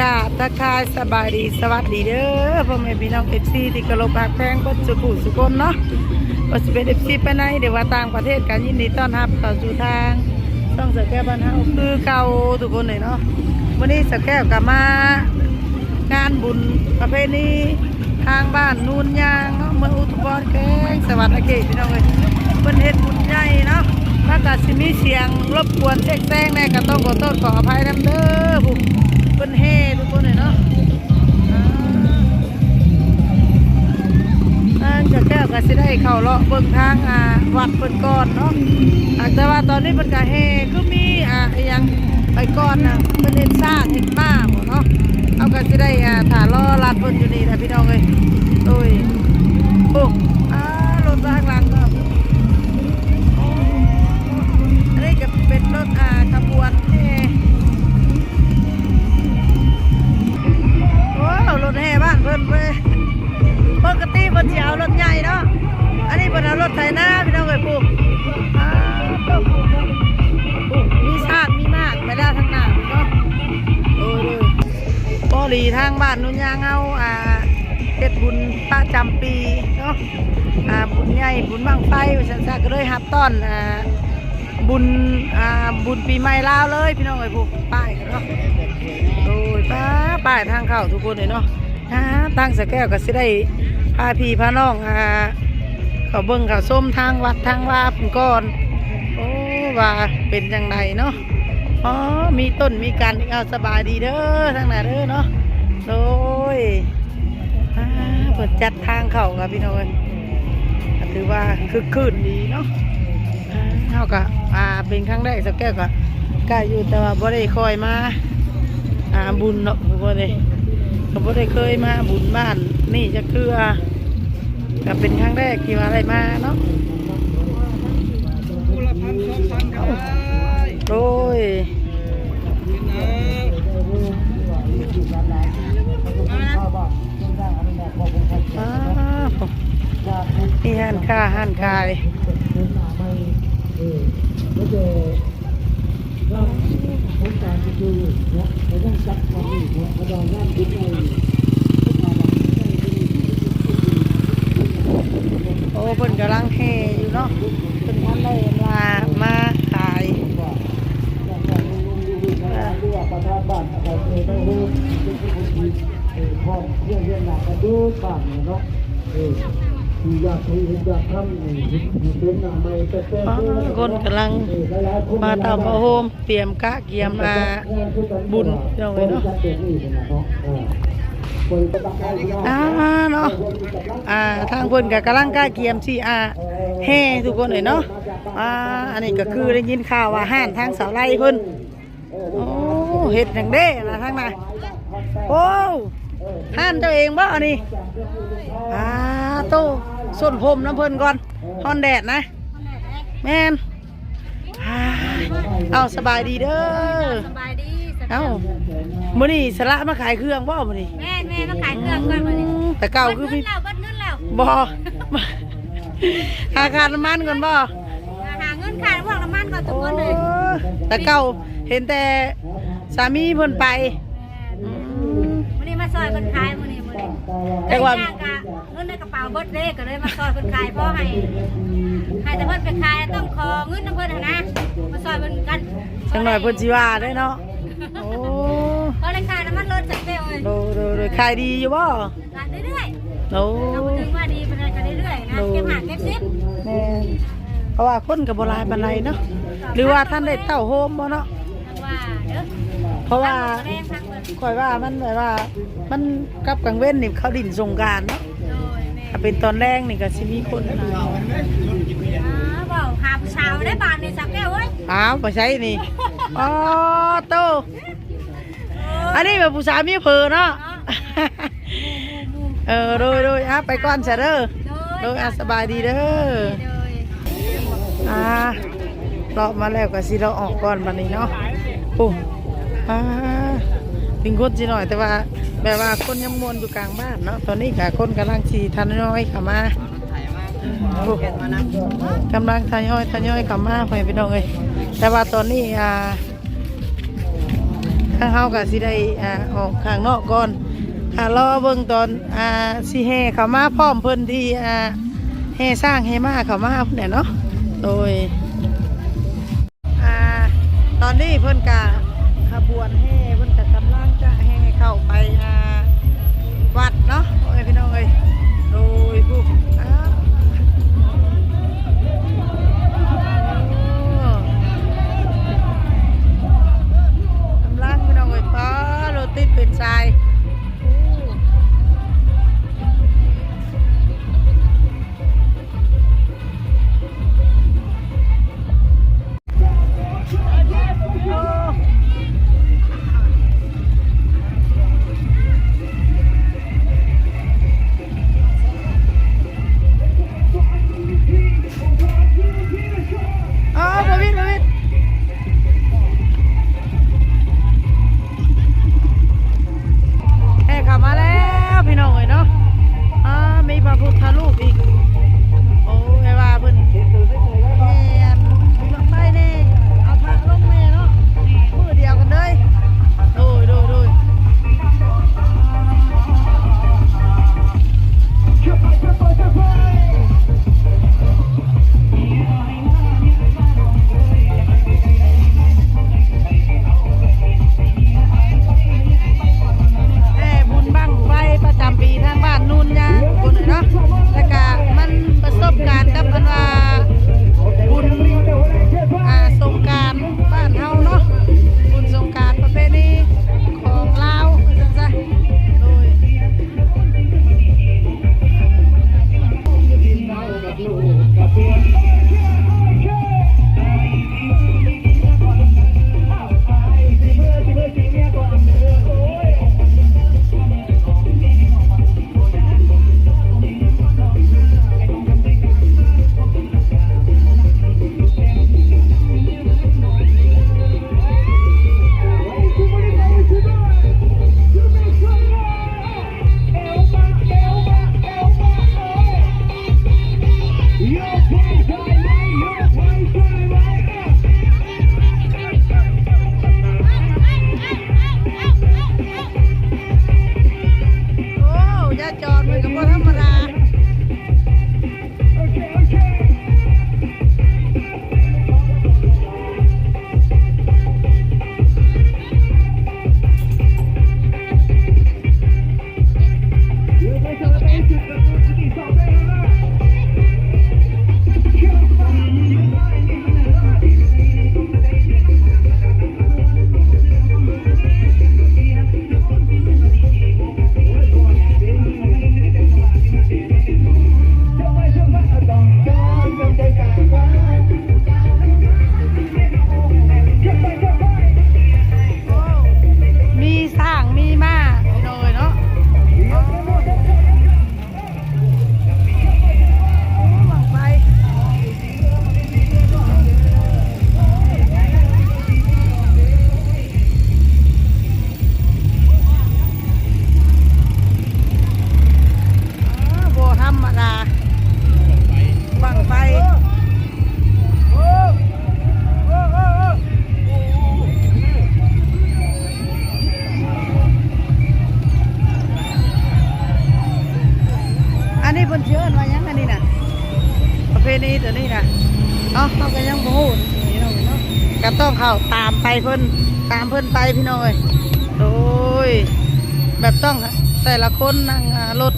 กาบทักทายสบายดีสวัสดีเด้อพ่อแม่พี่น้องเอฟซีที่กระโลบหักแพงก็สุขุสุคนเนาะว่าจะเป็นเอฟซีไปไหนเดี๋ยวว่าต่างประเทศกันยินดีต้อนรับเข้าสู่ทางช่องสแก้วบ้านเฮาคือเก่าทุกคนเลยเนาะวันนี้สแก้วกลับมางานบุญประเพณีทางบ้านนูนยางเนาะเมืองอุทุมพรแข้งสวัสดีเกพี่น้องเลยเป็นเฮ็ดบุญใหญ่เนาะถ้าเกิดสิมีเสียงรบกวนแทรกแซงแน่ก็ต้องขอโทษขออภัยนำเด้อผู้ เป็นเฮทุกคนเลยเนาะทางจะแก้วก็สิได้เข้าเลาะเบิ่งทางอ่าวัดเพิ่นก่อนเนาะอาแต่ว่าตอนนี้เพิ่นก็เฮคือมีอ่าอยังไปก่อนนะเพิ่นเฮ็ดสร้างเฮ็ดมาบ่เนาะเอาก็สิได้อ่าถ้ารอรัดเพิ่นอยู่นี่นะพี่น้องเอ้ยโอ้ยโอ้อ่ารถทางหลังก็อันนี้ก็เป็นรถอ่าขบวนเฮ รถแห่บ้านเพิ่นไปปกติเพิ่นสิเอารถใหญ่เนาะอันนี้เพิ่นเอารถไถนาพี่น้องเอ้ยปุ๊บอ่าปุ๊บมีชาติมีมากไปแล้วทางหน้าเนาะโอ้ยปอหลีทางบ้านนุ่นยางเอาอ่าเฮ็ดบุญประจำปีเนาะอ่าบุญใหญ่บุญบังไฟสันซะก็เลยรับต้อนอ่าบุญอ่าบุญปีใหม่ลาวเลยพี่น้องเอ้ยปุ๊บป้ายเนาะ ป้าป้ายทางเข้าทุกคนเลยเนาะนะตั้งสแก้วก็สิได้พาพี่พาน้องอ่าเขาเบิ่งเขาส้มทางวัดทางว่าพุ่นก่อนโอ้ว่าเป็นจังไดเนาะอ๋อมีต้นมีกันเอาสบายดีเด้อทางนั้นเด้อเนาะโดยอ่าเปิดจัดทางเข้าครับพี่น้องเอ้ยถือว่าคือคืนดีเนาะอ่าเฮาก็อ่าเป็นครั้งแรกสแก้วก็กล้าอยู่แต่ว่าบ่ได้คอยมา อาบุญเนาะบ่ได้ก็บ่ได้เคยมาบุญบ้าน นี่จะคือก็เป็นครั้งแรกที่มาอะไรมาเนาะผู้ละพันสองพันก็ได้โดยกินนะ อ้าวนี่หันค่าหันขายโอ้เพิ่นกำลังเฮอยู่เนาะเพิ่นทันได้มามาขายอ่าประธานบ้านอะไรเองต้องรู้เป็นผู้คนเออพร้อมเรื่องเรื่องหลักกันดูบ้านเนาะเออ ที่อยากให้อยากทำนี่เป็นอะไรแต่แต่อ๋อคนกำลังมาตาพระโฮมเตรียมกะเกียมมาบุญเจ้าไว้เนาะอ่าเนาะอ่าทางเพิ่นก็กำลังกล้าเกียมสิอ่าแห่ทุกคนเลยเนาะอ่าอันนี้ก็คือได้ยินข่าวว่าห้านทางเสาไร่เพิ่นโอ้เฮ็ดจังเด้นะทางน่ะโอ้ห้านเจ้าเองบ่อันนี้อ่าโต ส้นผมน้ำเพิ่นก่อนฮอนแดดนะแม่นอ่าเอาสบายดีเด้อสบายดีสบายเอ้ามื้อนี้สละมาขายเครื่องบ่มื้อนี้แม่แม่มาขายเครื่องก่อนมาดิแต่เก่าคือเงิมีนแล้วเบิดเงินแล้วบ่หาค่าน้ำมันก่อนบ่หาเงินขายพวกน้ำมันก่อนทุกโอ้คนเลยแต่เก่าเห็นแต่สามีเพิ่นไปอืมวันนี้มาซอยคนขายวันนี้วันนี้ แต่ว่าได้ย่งกะเงินในกระเป๋าเบิดเลขก็เลยมาซอยคนขายเพราะให้ให้แต่เพิ่นไปขายต้องขอเงินน้ำเพิ่นหั่นนะมาซอยเพิ่นกันจังหน่อยเพิ่นสิว่าได้เนาะโอ้เพราะราคาน้ำมันลดจัดเร็วเลยโดโดโดขายดีอยู่บ่ขายเรื่อยโดๆเราถึงว่าดีเป็นอะไรกันเรื่อยๆนะเก็บหาเก็บซิปแม่นเพราะว่าคนก็บ่หลายปานใดเนาะหรือว่าท่านได้เต้าโฮมบ่เนาะทางว่า เด้อเพราะว่าแรงทางเพิ่นข่อยว่ามันแบบว่า มันกับกลางเว้นนี่เขาดินสงกรารเนาะโดยแม่ถ้าเป็นตอนแรกนี่ก็สิมีคนหลายอ้าวเปล่าหาผู้ชายได้บานในสักแก้วเว้ยอ้าวบ่ใช่นี่อ๋อโตอันนี้แบบผู้สาวมีเพอเนาะ เออโดยโดยอะไปก่อนเสยเด้อโดยอะสบายดีเด้ออ่าเรามาแล้วก็สิเราออกก่อนบัดนี้เนาะ โอ้อาถึงคนสิหน่อยแต่ว่าแบบว่าคนยังมวนอยู่กลางบ้านเนาะตอนนี้ค่ะคนกำลังชีทันน้อยค่ะมาากำลังทยอยทยอยกลับมาไปพี่น้องเลยแต่ว่าตอนนี้อ่าข้างเฮากับสิได้อ่าออกข้างนอกก่อนอ่ารอเบิ้งตอนอ่าสิแห่ขามาพร้อมเพื่อนที่อ่าแห่สร้างแห่มาขามาเพิ่นเนาะโดย นี้เพิ่นกะขบวนแห่เพิ่นกะกำลังจะแห่เข้าไปอ่าวัดเนาะโอ้ยพี่น้องเอ้ยโดยผู้อ้ากำลังพี่น้องเอ้ยป้ารถติดเป็นทราย เพิ่นตามเพื่อนไปพี่น้อยโดยแบบต้องแต่ละคนนั่งรถ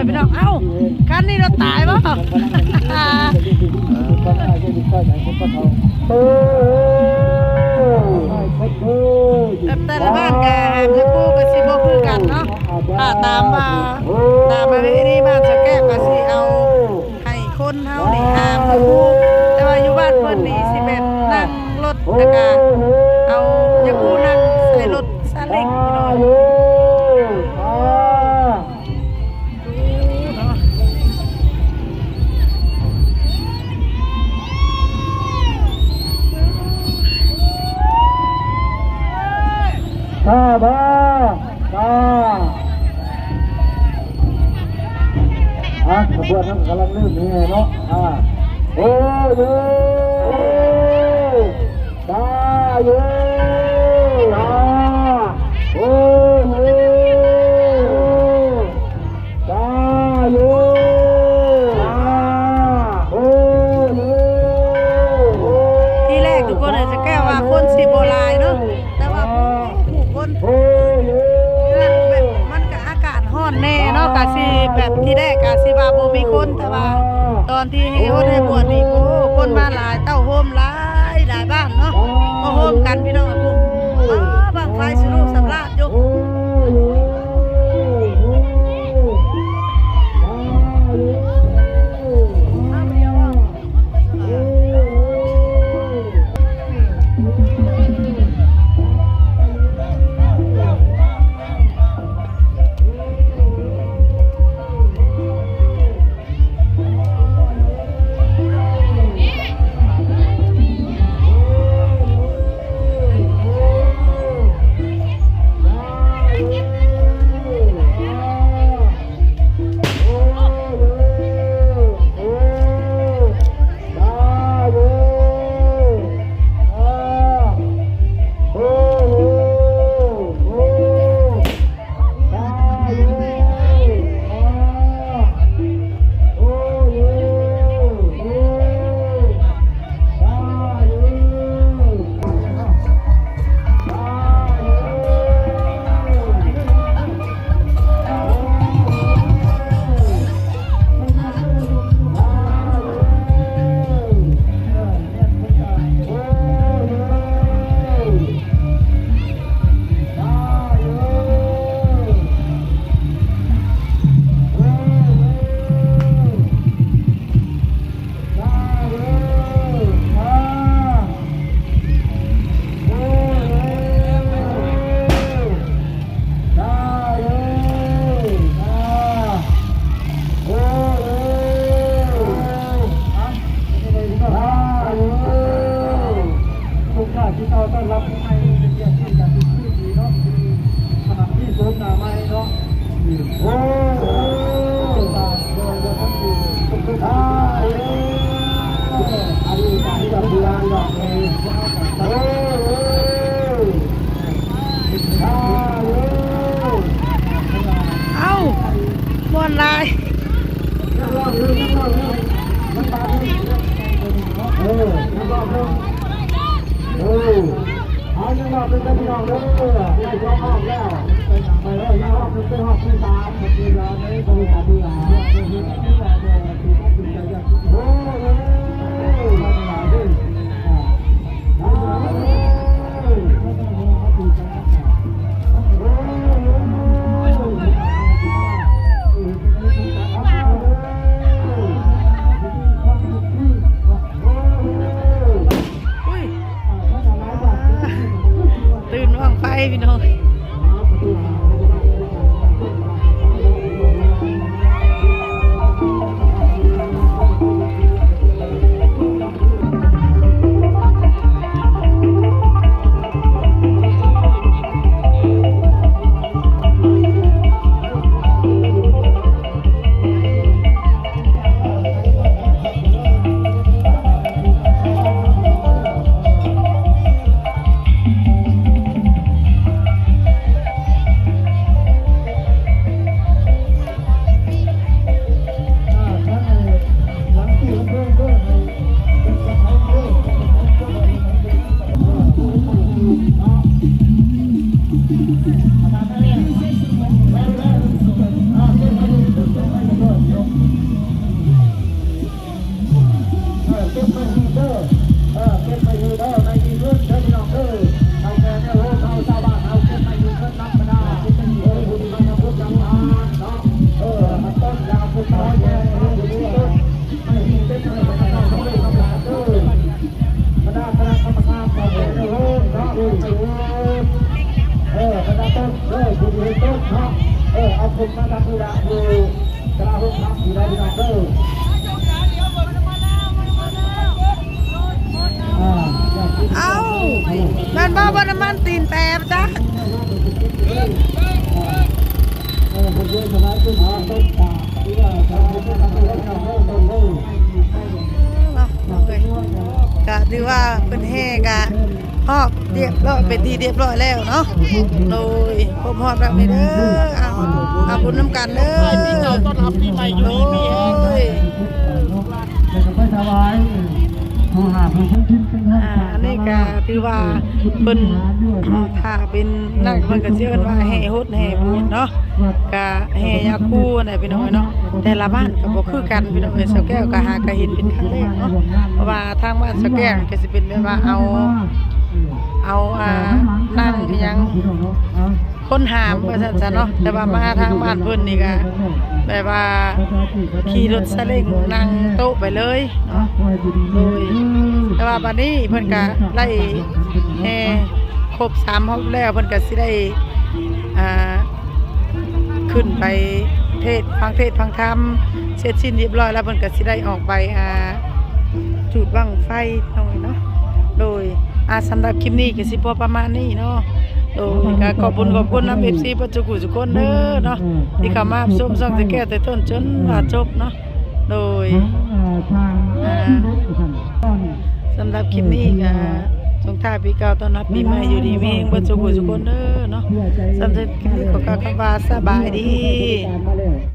ยไปน้องเอ้าคันนี้เราตายบ่แต่ละบ้านแกนที่ปูก็สิบ่คือกันเนาะตามมาตามมาที่นี่มาจะแก้ก็สีเอาให้คนเฮานีหามมาปูแต่ว่าอยู่บ้านเพิ่นนี่สิแม่นนั่งรถตะกวก็เอาอย่ากูนั่งใส่รถซาเล้งพี่น้อง ชาบ้าตาอะขบวนนั้นกำลังลื่นนี่เนาะอ่าโอ้ยตาเย้ เอ้าบอลลายเออเออเอาเงินมาเป็นพี่น้องเด้อไปร้องห้องแล้วไปร้องห้องเป็นห้องที่สามเป็นร้านนี้บริษัทที่สาม เอาแม่นบ่บ่น้ำมันตีนแตกจ้ะเนาะเอาเว้ยก็ถือว่าเป็นแห่กะฮอบ เรียบร้อยเป็นที่เรียบร้อยแล้วเนาะโดยพบฮอบแบบนี้เด้อเอาเอาบุญน้ำกันเด้อปีเก่าต้อนรับปีใหม่อยู่ดีมีแห้งโอ้ยไปถวายผู้หาผู้ชิ้นๆอันนี้ก็ถือว่าเพิ่นถ้าเป็นนั่นเพิ่นก็สิเอิ้นว่าแห่ฮดแห่บุญเนาะก็แห่ยาคูน่ะพี่น้องเนาะแต่ละบ้านก็บ่คือกันพี่น้องเอ้ยสแก้วก็หาก็เห็นเป็นครั้งแรกเนาะเพราะว่าทางบ้านสแก้วก็สิเป็นแบบว่าเอา เอาอ่านั่งอิหยังคนหามว่าซั่นซะเนาะแต่ว่ามาทางบ้านเพิ่นนี่ก็แบบว่าขี่รถซาเล้งนั่งโต๊ะไปเลยเนาะโดยแต่ว่าบัดนี้เพิ่นก็ไล่แห่ครบสามรอบแล้วเพิ่นก็สิได้อ่าขึ้นไปเทศน์ฟังเทศน์ฟังธรรมเสร็จสิ้นเรียบร้อยแล้วเพิ่นก็สิได้ออกไปอ่าจุดบั้งไฟตรงนี้เนาะโดย อ่าสำหรับคลิปนี้ก็สิพอประมาณนี้เนาะโดยก็ขอบคุณขอบคุณนำ FC ปัจจุกุทุกคนเด้อเนาะที่เข้ามาชมช่องตะแก้วแต่ต้นจนว่าจบเนาะโดยทางต้นสำหรับคลิปนี้ก็สงท้ายปีเก่าต้อนรับปีใหม่อยู่ดีมีเฮงเบ่สุขสุขคนเด้อเนาะสำหรับคลิปนี้ขอกล่าวคำว่าสบายดีการมาเลย